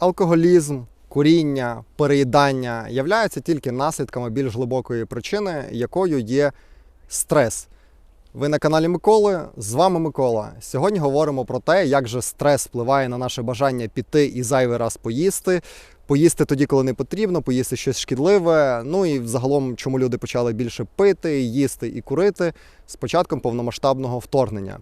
алкоголізм, куріння, переїдання являються тільки наслідками більш глибокої причини, якою є стрес. Ви на каналі Миколи. З вами Микола. Сьогодні говоримо про те, як же стрес впливає на наше бажання піти і зайвий раз поїсти. Поїсти тоді, коли не потрібно, поїсти щось шкідливе. Ну і взагалом, чому люди почали більше пити, їсти і курити з початком повномасштабного вторгнення.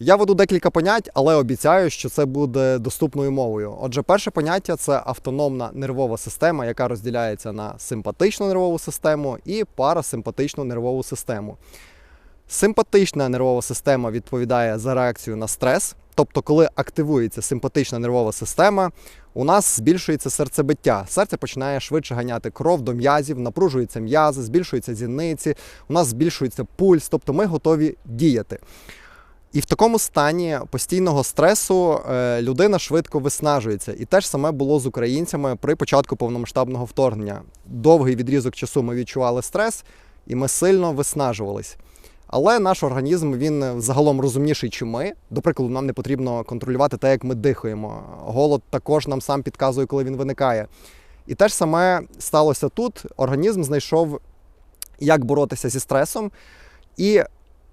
Я веду декілька понять, але обіцяю, що це буде доступною мовою. Отже, перше поняття це автономна нервова система, яка розділяється на симпатичну нервову систему і парасимпатичну нервову систему. Симпатична нервова система відповідає за реакцію на стрес. Тобто, коли активується симпатична нервова система, у нас збільшується серцебиття. Серце починає швидше ганяти кров до м'язів, напружуються м'язи, збільшуються зіниці, у нас збільшується пульс, тобто ми готові діяти. І в такому стані постійного стресу е, людина швидко виснажується. І те ж саме було з українцями при початку повномасштабного вторгнення. Довгий відрізок часу ми відчували стрес, і ми сильно виснажувались. Але наш організм він загалом розумніший, чи ми. До прикладу, нам не потрібно контролювати те, як ми дихаємо. Голод також нам сам підказує, коли він виникає. І те ж саме сталося тут. Організм знайшов, як боротися зі стресом. І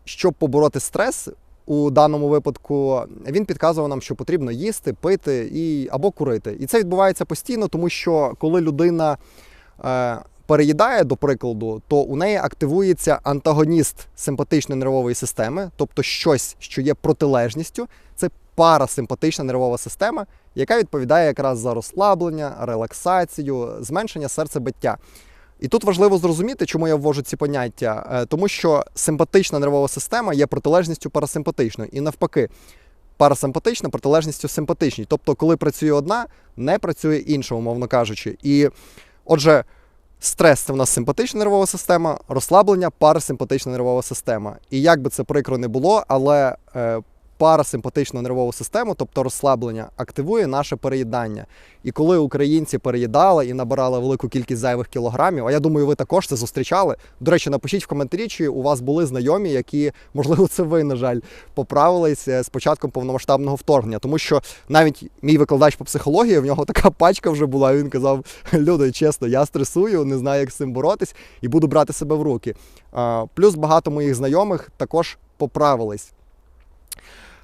щоб побороти стрес, у даному випадку він підказував нам, що потрібно їсти, пити і або курити. І це відбувається постійно, тому що коли людина е, переїдає, до прикладу, то у неї активується антагоніст симпатичної нервової системи, тобто щось, що є протилежністю, це парасимпатична нервова система, яка відповідає якраз за розслаблення, релаксацію, зменшення серцебиття. І тут важливо зрозуміти, чому я ввожу ці поняття, Е, тому що симпатична нервова система є протилежністю парасимпатичної, і навпаки, парасимпатична протилежністю симпатичній. Тобто, коли працює одна, не працює інша, умовно кажучи. І отже, стрес це в нас симпатична нервова система, розслаблення парасимпатична нервова система. І як би це прикро не було, але е, парасимпатичну нервову систему, тобто розслаблення, активує наше переїдання. І коли українці переїдали і набирали велику кількість зайвих кілограмів, а я думаю, ви також це зустрічали. До речі, напишіть в коментарі, чи у вас були знайомі, які, можливо, це ви, на жаль, поправились е, з початком повномасштабного вторгнення. Тому що навіть мій викладач по психології, в нього така пачка вже була. Він казав: люди, чесно, я стресую, не знаю, як з цим боротись, і буду брати себе в руки. Плюс багато моїх знайомих також поправились.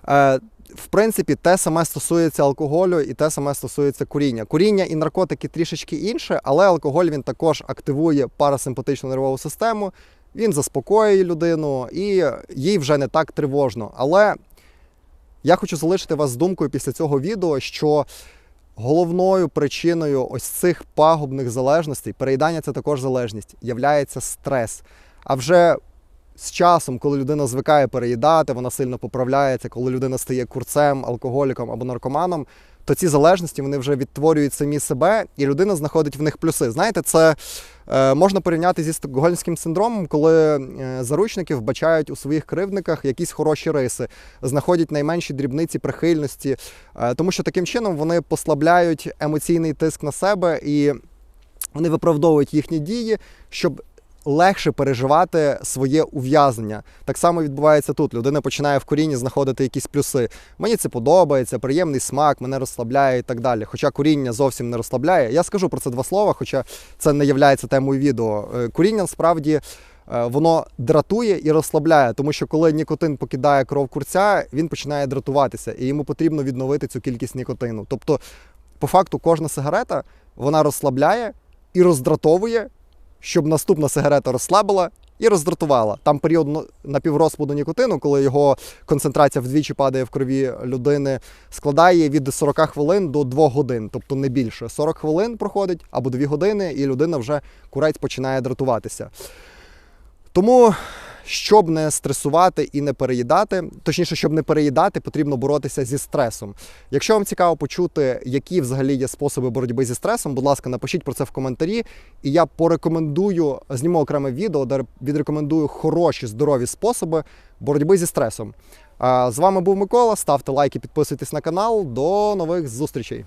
Е, В принципі, те саме стосується алкоголю і те саме стосується куріння. Куріння і наркотики трішечки інше, але алкоголь він також активує парасимпатичну нервову систему, він заспокоює людину і їй вже не так тривожно. Але я хочу залишити вас з думкою після цього відео, що головною причиною ось цих пагубних залежностей, переїдання це також залежність, являється стрес. А вже з часом, коли людина звикає переїдати, вона сильно поправляється, коли людина стає курцем, алкоголіком або наркоманом, то ці залежності вони вже відтворюють самі себе, і людина знаходить в них плюси. Знаєте, це е, можна порівняти зі стокгольмським синдромом, коли е, заручники вбачають у своїх кривдниках якісь хороші риси, знаходять найменші дрібниці прихильності, е, тому що таким чином вони послабляють емоційний тиск на себе і вони виправдовують їхні дії, щоб легше переживати своє ув'язнення. Так само відбувається тут. Людина починає в корінні знаходити якісь плюси. Мені це подобається, приємний смак, мене розслабляє і так далі. Хоча коріння зовсім не розслабляє. Я скажу про це два слова, хоча це не є темою відео. Е, Коріння насправді. е, Воно дратує і розслабляє, тому що коли нікотин покидає кров курця, він починає дратуватися, і йому потрібно відновити цю кількість нікотину. Тобто, по факту, кожна сигарета вона розслабляє і роздратовує, щоб наступна сигарета розслабила і роздратувала. Там період напіврозпаду нікотину, коли його концентрація вдвічі падає в крові людини, складає від 40 хвилин до 2 годин, тобто не більше. 40 хвилин проходить або 2 години, і людина вже курець починає дратуватися. Тому, щоб не стресувати і не переїдати, точніше, щоб не переїдати, потрібно боротися зі стресом. Якщо вам цікаво почути, які взагалі є способи боротьби зі стресом, будь ласка, напишіть про це в коментарі, і я порекомендую, зніму окреме відео, де відрекомендую хороші здорові способи боротьби зі стресом. З вами був Микола. Ставте лайки, підписуйтесь на канал. До нових зустрічей.